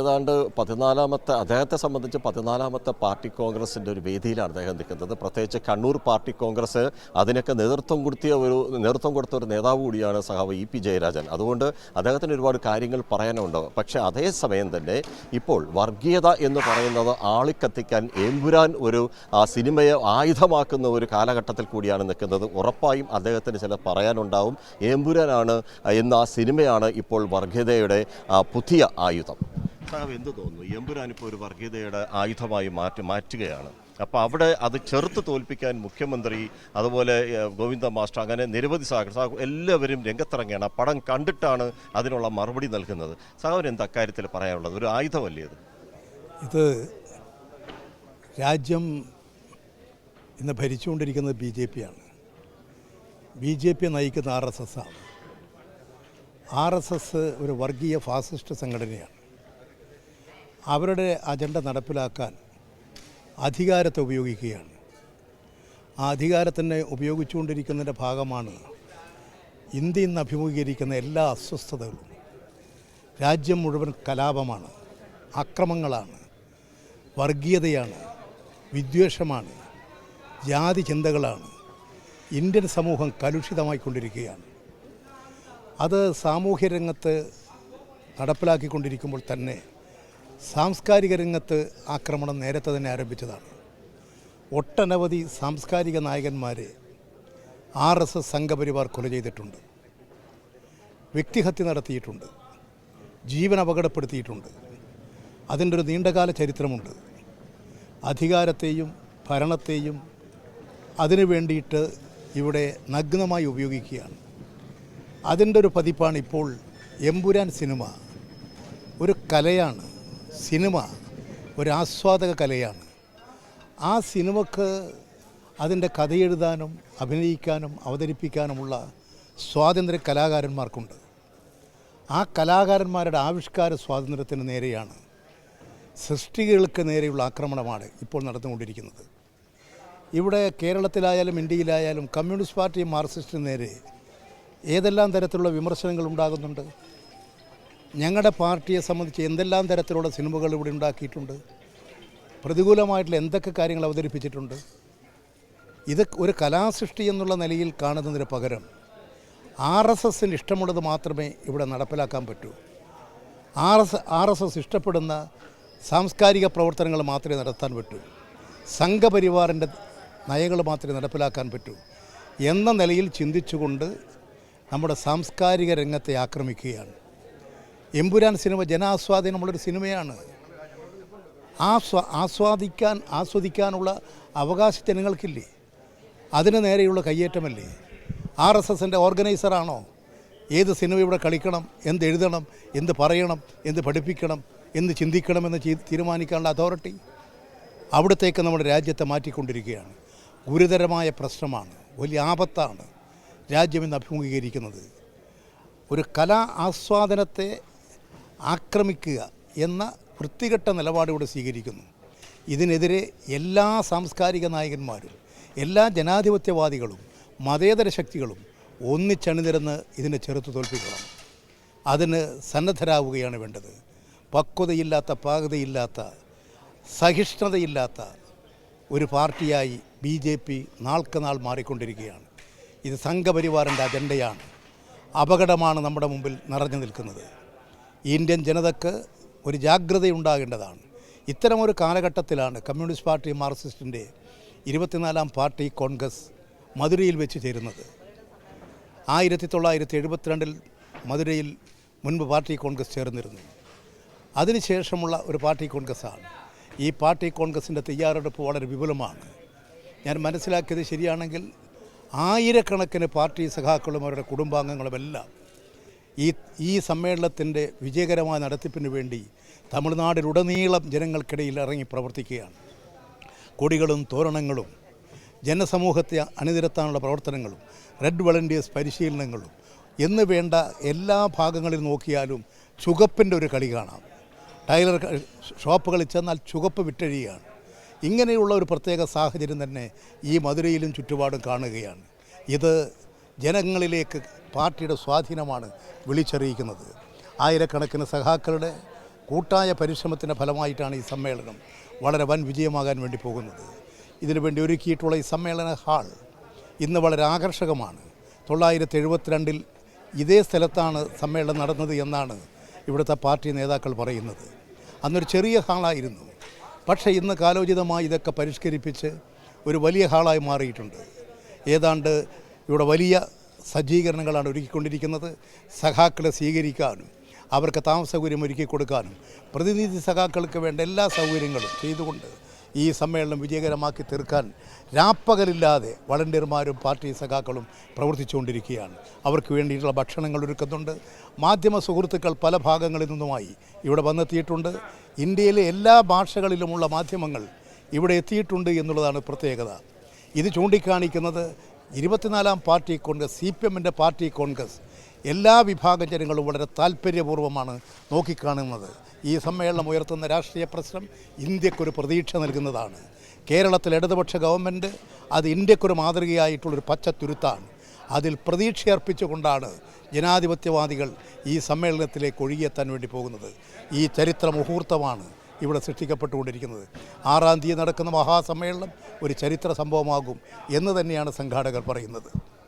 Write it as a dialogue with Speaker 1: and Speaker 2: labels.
Speaker 1: ഏതാണ്ട് പതിനാലാമത്തെ അദ്ദേഹത്തെ സംബന്ധിച്ച് പതിനാലാമത്തെ പാർട്ടി കോൺഗ്രസിന്റെ ഒരു വേദിയിലാണ് അദ്ദേഹം നിൽക്കുന്നത്. പ്രത്യേകിച്ച് കണ്ണൂർ പാർട്ടി കോൺഗ്രസ് അതിനൊക്കെ നേതൃത്വം കൊടുത്തിയ ഒരു നേതൃത്വം കൊടുത്ത ഒരു നേതാവ് കൂടിയാണ് സഹാവ് ഇ പി ജയരാജൻ. അതുകൊണ്ട് അദ്ദേഹത്തിന് ഒരുപാട് കാര്യങ്ങൾ പറയാനുണ്ട്. പക്ഷേ അതേസമയം തന്നെ ഇപ്പോൾ വർഗീയത എന്ന് പറയുന്നത് ആളിക്കത്തിക്കാൻ ഏമ്പുരാൻ ഒരു സിനിമയെ ആയുധമാക്കുന്ന ഒരു കാലഘട്ടത്തിൽ കൂടിയാണ് നിൽക്കുന്നത്. ഉറപ്പായും അദ്ദേഹത്തിന് ചില പറയാനുണ്ടാവും. ഏമ്പുരാനാണ് എന്ന സിനിമയാണ് ഇപ്പോൾ വർഗീയതയുടെ പുതിയ ആയുധം. സാഹബ് എന്ത് തോന്നുന്നു? എമ്പുരാൻ ഇപ്പോൾ ഒരു വർഗീയതയുടെ ആയുധമായി മാറ്റി മാറ്റുകയാണ്. അപ്പോൾ അവിടെ അത് ചെറുത്ത് തോൽപ്പിക്കാൻ മുഖ്യമന്ത്രി അതുപോലെ ഗോവിന്ദ മാസ്റ്റർ അങ്ങനെ നിരവധി സാഹചര്യം സാഹു എല്ലാവരും രംഗത്തിറങ്ങിയാണ് ആ പടം കണ്ടിട്ടാണ് അതിനുള്ള മറുപടി നൽകുന്നത്. സാഹുവിന് എന്താ അക്കാര്യത്തിൽ പറയാനുള്ളത്? ഒരു ആയുധമല്ലേ ഇത്?
Speaker 2: ഇത് രാജ്യം ഇന്ന് ഭരിച്ചുകൊണ്ടിരിക്കുന്നത് ബി ജെ പി ആണ് ബി ജെ പി നയിക്കുന്ന ആർ എസ് എസ് ആണ്. ആർ എസ് എസ് ഒരു വർഗീയ ഫാസിസ്റ്റ് സംഘടനയാണ്. അവരുടെ അജണ്ട നടപ്പിലാക്കാൻ അധികാരത്തെ ഉപയോഗിക്കുകയാണ്. ആ അധികാരത്തിനെ ഉപയോഗിച്ചുകൊണ്ടിരിക്കുന്നതിന്റെ ഭാഗമാണ് ഇന്ത്യ ഇന്ന് അഭിമുഖീകരിക്കുന്ന എല്ലാ അസ്വസ്ഥതകളും. രാജ്യം മുഴുവൻ കലാപമാണ് അക്രമങ്ങളാണ് വർഗീയതയാണ് വിദ്വേഷമാണ് ജാതി ചിന്തകളാണ്. ഇന്ത്യൻ സമൂഹം കലുഷിതമായിക്കൊണ്ടിരിക്കുകയാണ്. അത് സാമൂഹ്യ രംഗത്ത് നടപ്പിലാക്കിക്കൊണ്ടിരിക്കുമ്പോൾ തന്നെ സാംസ്കാരിക രംഗത്ത് ആക്രമണം നേരത്തെ തന്നെ ആരംഭിച്ചതാണ്. ഒട്ടനവധി സാംസ്കാരിക നായകന്മാരെ ആർ എസ് എസ് സംഘപരിവാർ കൊല ചെയ്തിട്ടുണ്ട്. വ്യക്തിഹത്യ നടത്തിയിട്ടുണ്ട്. ജീവൻ അപകടപ്പെടുത്തിയിട്ടുണ്ട്. അതിന്റെ ഒരു നീണ്ടകാല ചരിത്രമുണ്ട്. അധികാരത്തെയും ഭരണത്തെയും അതിനു വേണ്ടിയിട്ട് ഇവിടെ നഗ്നമായി ഉപയോഗിക്കുകയാണ്. അതിന്റെ ഒരു പതിപ്പാണ് ഇപ്പോൾ എമ്പുരാൻ സിനിമ. ഒരു കലയാണ് സിനിമ ഒരു ആസ്വാദക കലയാണ്. ആ സിനിമക്ക് അതിന്റെ കഥയെഴുതാനും അഭിനയിക്കാനും അവതരിപ്പിക്കാനുമുള്ള സ്വാതന്ത്ര്യ കലാകാരന്മാർക്കുണ്ട്. ആ കലാകാരന്മാരുടെ ആവിഷ്കാര സ്വാതന്ത്ര്യത്തിന് നേരെയാണ് സൃഷ്ടികൾക്ക് നേരെയുള്ള ആക്രമണമാണ് ഇപ്പോൾ നടന്നുകൊണ്ടിരിക്കുന്നത്. ഇവിടെ കേരളത്തിലായാലും ഇന്ത്യയിലായാലും കമ്മ്യൂണിസ്റ്റ് പാർട്ടി മാർക്സിസ്റ്റിന് നേരെ ഏതെല്ലാം തരത്തിലുള്ള വിമർശനങ്ങൾ ഉണ്ടാകുന്നുണ്ട്? ഞങ്ങളുടെ പാർട്ടിയെ സംബന്ധിച്ച് എന്തെല്ലാം തരത്തിലുള്ള സിനിമകൾ ഇവിടെ ഉണ്ടാക്കിയിട്ടുണ്ട്? പ്രതികൂലമായിട്ടുള്ള എന്തൊക്കെ കാര്യങ്ങൾ അവതരിപ്പിച്ചിട്ടുണ്ട്? ഇത് ഒരു കലാസൃഷ്ടി എന്നുള്ള നിലയിൽ കാണുന്നതിന് പകരം ആർ എസ് എസിന് ഇഷ്ടമുള്ളത് മാത്രമേ ഇവിടെ നടപ്പിലാക്കാൻ പറ്റൂ. R S R S S ഇഷ്ടപ്പെടുന്ന സാംസ്കാരിക പ്രവർത്തനങ്ങൾ മാത്രമേ നടത്താൻ പറ്റൂ. സംഘപരിവാറിന്റെ നയങ്ങൾ മാത്രമേ നടപ്പിലാക്കാൻ പറ്റൂ. എന്ന നിലയിൽ ചിന്തിച്ചുകൊണ്ട് നമ്മുടെ സാംസ്കാരിക രംഗത്തെ ആക്രമിക്കുകയാണ്. എമ്പുരാൻ സിനിമ ജനാസ്വാധീനമുള്ളൊരു സിനിമയാണ്. ആസ്വാ ആസ്വാദിക്കാൻ ആസ്വദിക്കാനുള്ള അവകാശം ജനങ്ങൾക്കില്ലേ അതിന് നേരെയുള്ള കയ്യേറ്റമല്ലേ? ആർ എസ് എസിന്റെ ഓർഗനൈസറാണോ? ഏത് സിനിമ ഇവിടെ കളിക്കണം? എന്ത് എഴുതണം? എന്ത് പറയണം? എന്ത് പഠിപ്പിക്കണം? എന്ത് ചിന്തിക്കണമെന്ന് തീരുമാനിക്കാനുള്ള അതോറിറ്റി അവിടത്തേക്ക് നമ്മുടെ രാജ്യത്തെ മാറ്റിക്കൊണ്ടിരിക്കുകയാണ്. ഗുരുതരമായ പ്രശ്നമാണ്. വലിയ ആപത്താണ് രാജ്യം ഇന്ന് അഭിമുഖീകരിക്കുന്നത്. ഒരു കലാ ആസ്വാദനത്തെ ആക്രമിക്കുക എന്ന വൃത്തികെട്ട നിലപാടിവിടെ സ്വീകരിക്കുന്നു. ഇതിനെതിരെ എല്ലാ സാംസ്കാരിക നായകന്മാരും എല്ലാ ജനാധിപത്യവാദികളും മതേതര ശക്തികളും ഒന്നിച്ചണിനിരന്ന് ഇതിനെ ചെറുത്തു തോൽപ്പിക്കണം. അതിന് സന്നദ്ധരാവുകയാണ് വേണ്ടത്. പക്വതയില്ലാത്ത പാകതയില്ലാത്ത സഹിഷ്ണുതയില്ലാത്ത ഒരു പാർട്ടിയായി ബി ജെ പി നാൾക്ക് നാൾ മാറിക്കൊണ്ടിരിക്കുകയാണ്. ഇത് സംഘപരിവാറിന്റെ അജണ്ടയാണ്. അപകടമാണ് നമ്മുടെ മുമ്പിൽ നിറഞ്ഞു നിൽക്കുന്നത്. ഇന്ത്യൻ ജനതക്ക് ഒരു ജാഗ്രതയുണ്ടാകേണ്ടതാണ്. ഇത്തരമൊരു കാലഘട്ടത്തിലാണ് കമ്മ്യൂണിസ്റ്റ് പാർട്ടി മാർക്സിസ്റ്റിന്റെ ഇരുപത്തിനാലാം പാർട്ടി കോൺഗ്രസ് മധുരയിൽ വെച്ച് ചേരുന്നത്. ആയിരത്തി തൊള്ളായിരത്തി എഴുപത്തിരണ്ടിൽ മധുരയിൽ മുൻപ് പാർട്ടി കോൺഗ്രസ് ചേർന്നിരുന്നു. അതിനുശേഷമുള്ള ഒരു പാർട്ടി കോൺഗ്രസ്സാണ്. ഈ പാർട്ടി കോൺഗ്രസിന്റെ തയ്യാറെടുപ്പ് വളരെ വിപുലമാണ്. ഞാൻ മനസ്സിലാക്കിയത് ശരിയാണെങ്കിൽ ആയിരക്കണക്കിന് പാർട്ടി സഖാക്കളും അവരുടെ കുടുംബാംഗങ്ങളുമെല്ലാം ഈ ഈ സമ്മേളനത്തിന്റെ വിജയകരമായ നടത്തിപ്പിന് വേണ്ടി തമിഴ്നാടിലുടനീളം ജനങ്ങൾക്കിടയിൽ ഇറങ്ങി പ്രവർത്തിക്കുകയാണ്. കൊടികളും തോരണങ്ങളും ജനസമൂഹത്തെ അണിനിരത്താനുള്ള പ്രവർത്തനങ്ങളും റെഡ് വളണ്ടിയേഴ്സ് പരിശീലനങ്ങളും എന്ന് വേണ്ട എല്ലാ ഭാഗങ്ങളിൽ നോക്കിയാലും ചുകപ്പിന്റെ ഒരു കളി കാണാം. ടൈലർ ഷോപ്പുകളിൽ ചെന്നാൽ ചുകപ്പ് വിറ്റഴിയാണ് ഇങ്ങനെയുള്ള ഒരു പ്രത്യേക സാഹചര്യം തന്നെ ഈ മധുരയിലും ചുറ്റുപാടും കാണുകയാണ്. ഇത് ജനങ്ങളിലേക്ക് പാർട്ടിയുടെ സ്വാധീനമാണ് വിളിച്ചറിയിക്കുന്നത്. ആയിരക്കണക്കിന് സഹാക്കളുടെ കൂട്ടായ പരിശ്രമത്തിന്റെ ഫലമായിട്ടാണ് ഈ സമ്മേളനം വളരെ വൻ വിജയമാകാൻ വേണ്ടി പോകുന്നത്. ഇതിനു വേണ്ടി ഒരുക്കിയിട്ടുള്ള ഈ സമ്മേളന ഹാൾ ഇന്ന് വളരെ ആകർഷകമാണ്. തൊള്ളായിരത്തി എഴുപത്തിരണ്ടിൽ ഇതേ സ്ഥലത്താണ് സമ്മേളനം നടന്നത് എന്നാണ് ഇവിടുത്തെ പാർട്ടി നേതാക്കൾ പറയുന്നത്. അന്നൊരു ചെറിയ ഹാളായിരുന്നു. പക്ഷേ ഇന്ന് കാലോചിതമായി ഇതൊക്കെ പരിഷ്കരിപ്പിച്ച് ഒരു വലിയ ഹാളായി മാറിയിട്ടുണ്ട്. ഏതാണ്ട് ഇവിടെ വലിയ സജ്ജീകരണങ്ങളാണ് ഒരുക്കിക്കൊണ്ടിരിക്കുന്നത്. സഖാക്കളെ സ്വീകരിക്കാനും അവർക്ക് താമസ സൗകര്യം ഒരുക്കി കൊടുക്കാനും പ്രതിനിധി സഖാക്കൾക്ക് വേണ്ട എല്ലാ സൗകര്യങ്ങളും ചെയ്തുകൊണ്ട് ഈ സമ്മേളനം വിജയകരമാക്കി തീർക്കാൻ രാപ്പകലില്ലാതെ വളണ്ടിയർമാരും പാർട്ടി സഖാക്കളും പ്രവർത്തിച്ചുകൊണ്ടിരിക്കുകയാണ്. അവർക്ക് വേണ്ടിയിട്ടുള്ള ഭക്ഷണങ്ങൾ ഒരുക്കുന്നുണ്ട്. മാധ്യമ സുഹൃത്തുക്കൾ പല ഭാഗങ്ങളിൽ നിന്നുമായി ഇവിടെ വന്നെത്തിയിട്ടുണ്ട്. ഇന്ത്യയിലെ എല്ലാ ഭാഷകളിലുമുള്ള മാധ്യമങ്ങൾ ഇവിടെ എത്തിയിട്ടുണ്ട് എന്നുള്ളതാണ് പ്രത്യേകത. ഇത് ചൂണ്ടിക്കാണിക്കുന്നത് ഇരുപത്തിനാലാം പാർട്ടി കോൺഗ്രസ് സി പി എമ്മിന്റെ പാർട്ടി കോൺഗ്രസ് എല്ലാ വിഭാഗം ജനങ്ങളും വളരെ താല്പര്യപൂർവമാണ് നോക്കിക്കാണുന്നത്. ഈ സമ്മേളനം ഉയർത്തുന്ന രാഷ്ട്രീയ പ്രശ്നം ഇന്ത്യക്കൊരു പ്രതീക്ഷ നൽകുന്നതാണ്. കേരളത്തിലെ ഇടതുപക്ഷ ഗവൺമെന്റ് അത് ഇന്ത്യക്കൊരു മാതൃകയായിട്ടുള്ളൊരു പച്ചത്തുരുത്താണ്. അതിൽ പ്രതീക്ഷയർപ്പിച്ചുകൊണ്ടാണ് ജനാധിപത്യവാദികൾ ഈ സമ്മേളനത്തിലേക്ക് ഒഴുകിയെത്താൻ വേണ്ടി പോകുന്നത്. ഈ ചരിത്ര മുഹൂർത്തമാണ് ഇവിടെ സൃഷ്ടിക്കപ്പെട്ടുകൊണ്ടിരിക്കുന്നത്. ആറാം തീയതി നടക്കുന്ന മഹാസമ്മേളനം ഒരു ചരിത്ര സംഭവമാകും എന്ന് തന്നെയാണ് സംഘാടകർ പറയുന്നത്.